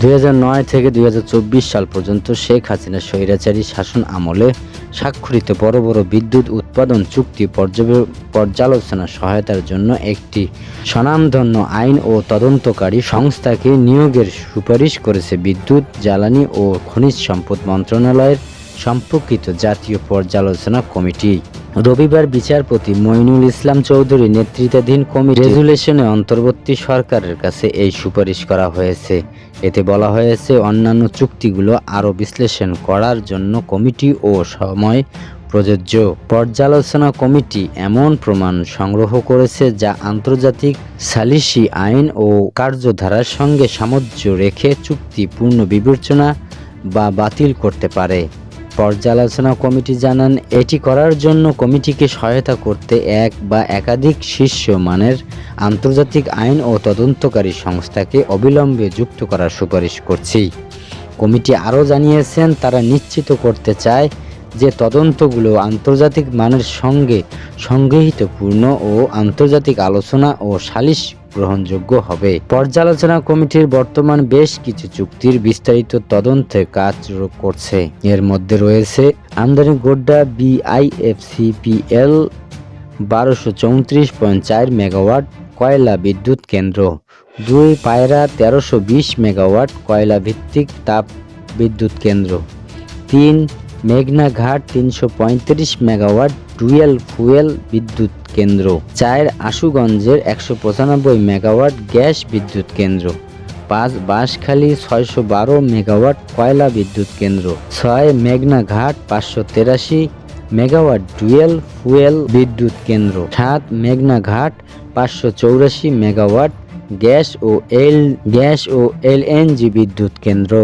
দুই হাজার নয় থেকে দু হাজার চব্বিশ সাল পর্যন্ত শেখ হাসিনা স্বৈরাচারী শাসন আমলে স্বাক্ষরিত বড় বড় বিদ্যুৎ উৎপাদন চুক্তি পর্যালোচনা সহায়তার জন্য একটি স্বনামধন্য আইন ও তদন্তকারী সংস্থাকে নিয়োগের সুপারিশ করেছে বিদ্যুৎ, জ্বালানি ও খনিজ সম্পদ মন্ত্রণালয়ের সম্পর্কিত জাতীয় পর্যালোচনা কমিটি। রবিবার বিচারপতি মইনুল ইসলাম চৌধুরী নেতৃত্বাধীন কমিটি রেজুলেশনে অন্তর্বর্তী সরকারের কাছে এই সুপারিশ করা হয়েছে। এতে বলা হয়েছে, অন্যান্য চুক্তিগুলো আরও বিশ্লেষণ করার জন্য কমিটি ও সময় প্রযোজ্য। পর্যালোচনা কমিটি এমন প্রমাণ সংগ্রহ করেছে যা আন্তর্জাতিক সালিসি আইন ও কার্যধারার সঙ্গে সামঞ্জস্য রেখে চুক্তি পূর্ণ বিবেচনা বা বাতিল করতে পারে। পর্যালোচনা কমিটি জানান, এটি করার জন্য কমিটিকে সহায়তা করতে এক বা একাধিক শীর্ষ মানের আন্তর্জাতিক আইন ও তদন্তকারী সংস্থাকে অবিলম্বে যুক্ত করার সুপারিশ করছি। কমিটি আরও জানিয়েছেন, তারা নিশ্চিত করতে চায় যে তদন্তগুলো আন্তর্জাতিক মানের সঙ্গে সংগৃহীত পূর্ণ ও আন্তর্জাতিক আলোচনা ও সালিশ গ্রহণযোগ্য হবে। পর্যালোচনা কমিটির বর্তমান বেশ কিছু চুক্তির বিস্তারিত তদন্তে কাজ করছে। এর মধ্যে রয়েছে আমদানি গোড্ডা বিআইএফসিপিএল বারোশো চৌত্রিশ পয়েন্ট চার মেগাওয়াট কয়লা বিদ্যুৎ কেন্দ্র, দুই পায়রা তেরোশো বিশ মেগাওয়াট কয়লা ভিত্তিক তাপ বিদ্যুৎ কেন্দ্র, তিন মেঘনা ঘাট তিনশো পঁয়ত্রিশ মেগাওয়াট ডুয়েল ফুয়েল বিদ্যুৎ কেন্দ্র। চায়ের আশুগঞ্জের একশো পঁচানব্বই মেগাওয়াট গ্যাস বিদ্যুৎ কেন্দ্র। পাঁচ বাঁশখালী ছয়শো বারো মেগাওয়াট কয়লা বিদ্যুৎ কেন্দ্র। ছয় মেঘনা ঘাট পাঁচশো তেরাশি মেগাওয়াট ডুয়েল ফুয়েল বিদ্যুৎ কেন্দ্র। সাত মেঘনা ঘাট পাঁচশো চৌরাশি মেগাওয়াট গ্যাস ও এল গ্যাস ও এলএনজি বিদ্যুৎ কেন্দ্র।